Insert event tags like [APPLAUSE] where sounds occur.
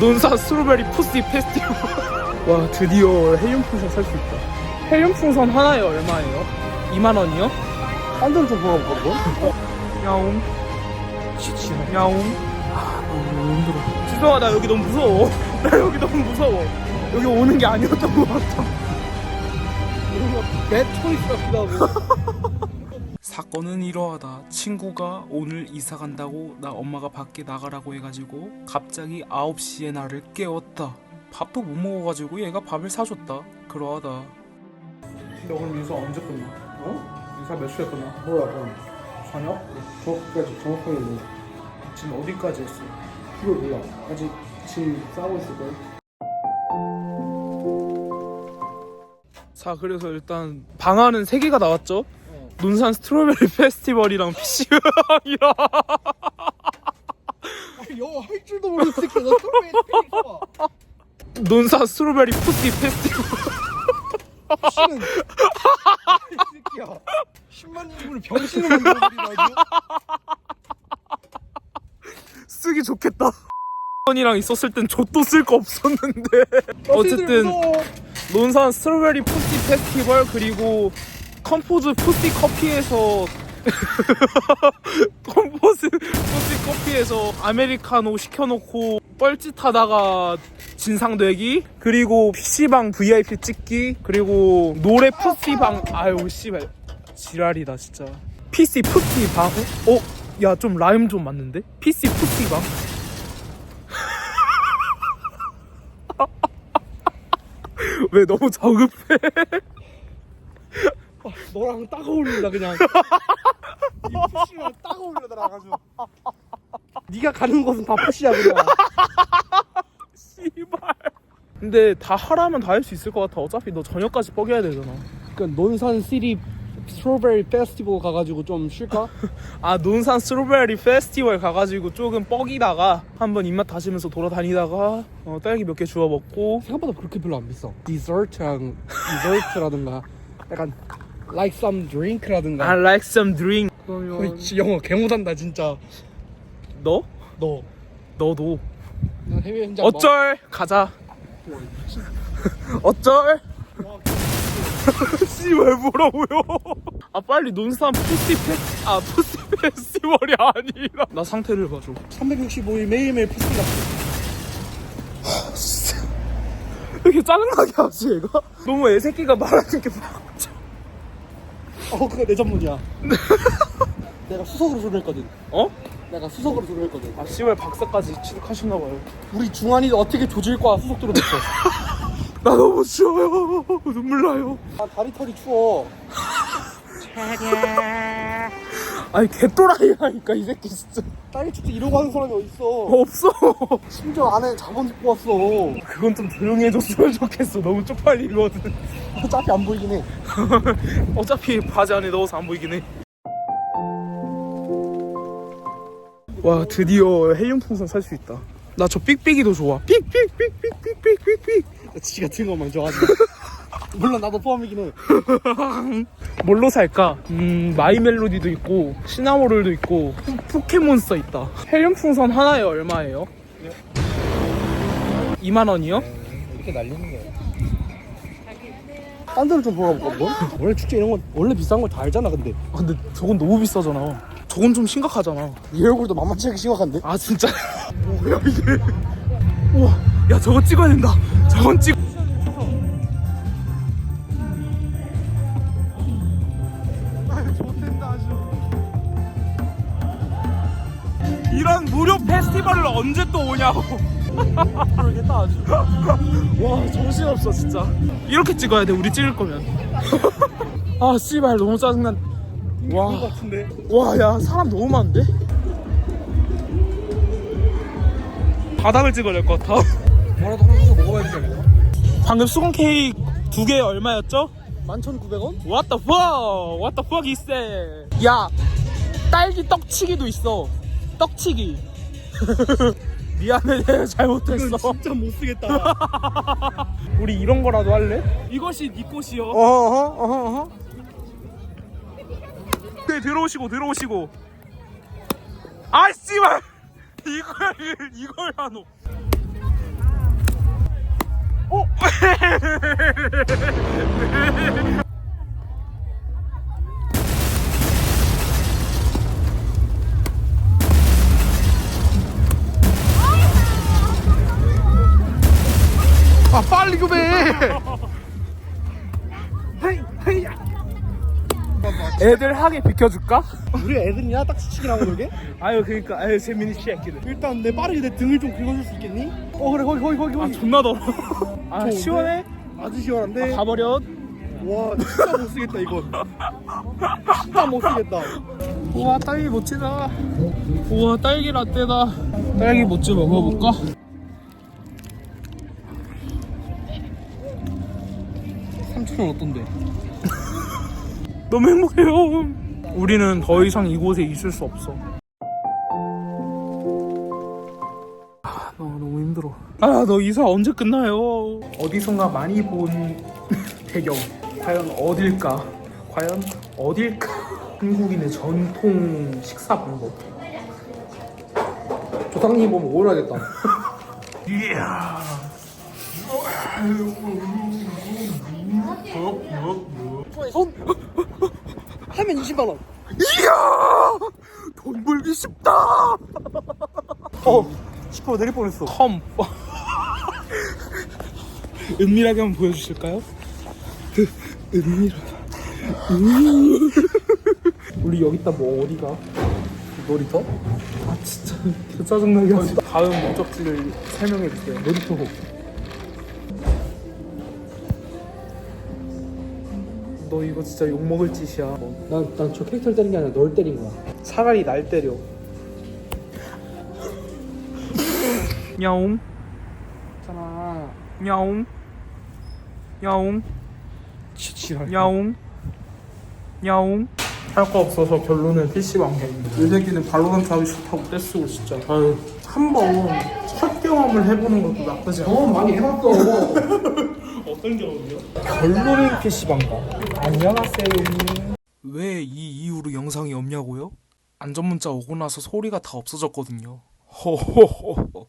논산 스트로베리 푸시 페스티벌. [LAUGHS] 와 드디어 헬륨풍선 살 수 있다. 헬륨풍선 하나에 얼마예요? 2만 원이요? 딴 데는 좀 보아볼까? 야옹. 치치 야옹. 아 너무 힘들어. 나 여기 너무 무서워. [LAUGHS] 나 여기 너무 무서워. 여기 오는 게 아니었던 것 같아. 내 초이스 같기도 하고 사건은 이러하다 친구가 오늘 이사 간다고 나 엄마가 밖에 나가라고 해가지고 갑자기 9시에 나를 깨웠다 밥도 못 먹어가지고 얘가 밥을 사줬다 그러하다 너 오늘 인사 언제 끝나? 어? 인사 몇 시에 끝나? 몰라 그럼 저녁? 정확하게 정확하게 몰라 지금 어디까지 했어? 그걸 몰라 아직 같이 싸우고 있을걸? 자 그래서 일단 방안은 3개가 나왔죠 논산 스트로베리 [LAUGHS] 페스티벌이랑 PC방이랑 영어 할 줄도 모르는 너 처음에 봐 논산 스트로베리 푸시 페스티벌. 씨는 이 새끼야. 10만 인분을 병신을 만들어버리나 아주 쓰기 좋겠다. 이랑 있었을 땐 좆도 쓸 거 없었는데. 어쨌든. 논산 스트로베리 푸시 페스티벌 그리고 컴포즈 푸시 커피에서 [LAUGHS] 컴포즈 푸시 커피에서 아메리카노 시켜놓고 뻘짓하다가 진상되기 그리고 PC방 VIP 찍기 그리고 노래 푸시방. 아유 씨발. 지랄이다 진짜. PC 푸시방? 어? 야좀 라임 좀 맞는데? PC 푸시방? [LAUGHS] 왜 너무 저급해 너랑 딱 어울린다 그냥 이 푸시랑 딱 어울려 나랑 아주 네가 가는 곳은 다 푸시야 그냥 씨발. 근데 다 하라면 다 할 수 있을 것 같아. 어차피 너 저녁까지 뻐겨야 되잖아. 그러니까 논산 시리 스트로베리 페스티벌 가가지고 좀 쉴까? [LAUGHS] 아 논산 스트로베리 페스티벌 가가지고 조금 뻐기다가 한번 입맛 다시면서 돌아다니다가 어, 딸기 몇 개 주워 먹고 생각보다 그렇게 별로 안 비싸 디저트랑 디저트라든가 약간 like some drink라든가 I like some drink. 우리 그러면 지- 영어 개 못한다 진짜 너? 너 너도 나 해외 현장 어쩔 가자. 어쩔? 씨왜 뭐라고요? 아 빨리 논산 푸시 페스 아 푸시 페스티벌이 아니라 나 상태를 봐줘. 365일 매일매일 푸시가 왜 이렇게 짜증나게 하지 얘가? 너무 애새끼가 말하는 게 막. 어 그거 내 전문이야. [LAUGHS] 내가 수석으로 졸업했거든. 어? 내가 수석으로 졸업했거든. 아 씨발 박사까지 취득하셨나 봐요. 우리 중환이 어떻게 조질과 수석 졸업했어 나 너무 추워요. [LAUGHS] 눈물 나요. 아 다리 털이 추워. 아니 개또라이라니까 이 새끼 진짜 딸기 축제 이러고 하는 사람이 어딨어? 없어. [LAUGHS] 심지어 안에 잠옷 입고 왔어. 그건 좀 조용히 해줬으면 좋겠어. 너무 쪽팔리거든 어차피 안 보이긴 해. [LAUGHS] 어차피 바지 안에 넣어서 안 보이긴 해 와 드디어 헬륨 풍선 살 수 있다. 나 저 삑삑이도 좋아. 삑삑삑삑삑삑삑삑. 지 같은 것만 좋아하지 [LAUGHS] 물론 나도 포함이긴 해 [LAUGHS] 뭘로 살까? 음 마이 멜로디도 있고 시나모롤도 있고 포- 포켓몬스터 있다 헬륨 풍선 하나에 얼마예요? 2만 원이요? 이렇게 날리는 거야 딴 데로 좀 보아볼까 뭐? 원래 축제 이런 건 원래 비싼 걸 다 알잖아 근데 아, 근데 저건 너무 비싸잖아 저건 좀 심각하잖아 네 얼굴도 만만치 않게 심각한데? 아 진짜 [LAUGHS] 뭐야 이게 우와 야 저거 찍어야 된다 저건 찍 이런 무료 페스티벌을 언제 또 오냐고 [LAUGHS] 모르겠다 아주 [LAUGHS] 와 정신없어 진짜 이렇게 찍어야 돼 우리 찍을 거면 [LAUGHS] 아 씨발 너무 짜증난 와 같은데 와야 사람 너무 많은데 바닥을 찍어야 될 것 같아 뭐라도 하나 사서 먹어봐야 되지 않을까? 방금 수건 케이크 두 개에 얼마였죠? 11,900원? What the fuck? What the fuck is that? 야 딸기 떡치기도 있어 떡치기. [LAUGHS] 미안해 내가 잘못했어. 진짜 못쓰겠다. [LAUGHS] 우리 이런 거라도 할래? 이것이 네 꽃이요. 어허 어허 어허. 네 들어오시고 들어오시고. 아 씨발! [LAUGHS] 이걸 이걸 하노. 어? 애들 하게 비켜줄까? 우리 애들이냐 딱지치기라고 그러게? 아유 그러니까 아유 재민이 새끼들 일단 내 빠르게 내 등을 좀 긁어줄 수 있겠니? 어 그래 거기 거기 거기 아 존나 더러 아? 시원해? 아주 시원한데 가버려 와 진짜 못 쓰겠다 이건 진짜 못 쓰겠다 우와 딸기 멋지다 우와 딸기 라떼다 딸기 멋지 먹어볼까? 삼촌은 어떤데? [LAUGHS] 너무 행복해요. 우리는 더 이상 이곳에 있을 수 없어. 아 너무 너무 힘들어. 아 너 이사 언제 끝나요? 어디선가 많이 본 배경. 과연 어딜까? 과연 어딜까? 한국인의 전통 식사 방법. 조상님 보면 오라겠다. [LAUGHS] 이야 손 하면 20만 원. 이야! 돈 벌기 쉽다! 어 10% 내릴 뻔했어. 컴. 은밀하게 한번 보여주실까요? 그 은밀하게 우리 여기다 뭐 어디가? 놀이터? 아 진짜. 개 짜증나게 하지 다음 목적지를 설명해주세요. 놀이터 너 이거 진짜 욕먹을 짓이야. 난난 저 캐릭터를 때린 게 아니라 널 때린 거야. 차라리 날 때려. 야옹. 있잖아. 야옹. 야옹. 지랄. 야옹. 야옹. 할 거 없어서 결론은 PC방 게임입니다. 이 새끼는 발로란트 하기 싫다고 떼쓰고 진짜. 아유. 한번 첫 경험을 해보는 것도 나쁘지 않아. 경험 많이 해봤어 [LAUGHS] 어떤 경험이요? 결론은 PC방가 안녕하세요 왜 이 이후로 영상이 없냐고요? 안전문자 오고 나서 소리가 다 없어졌거든요 [LAUGHS] 호호호호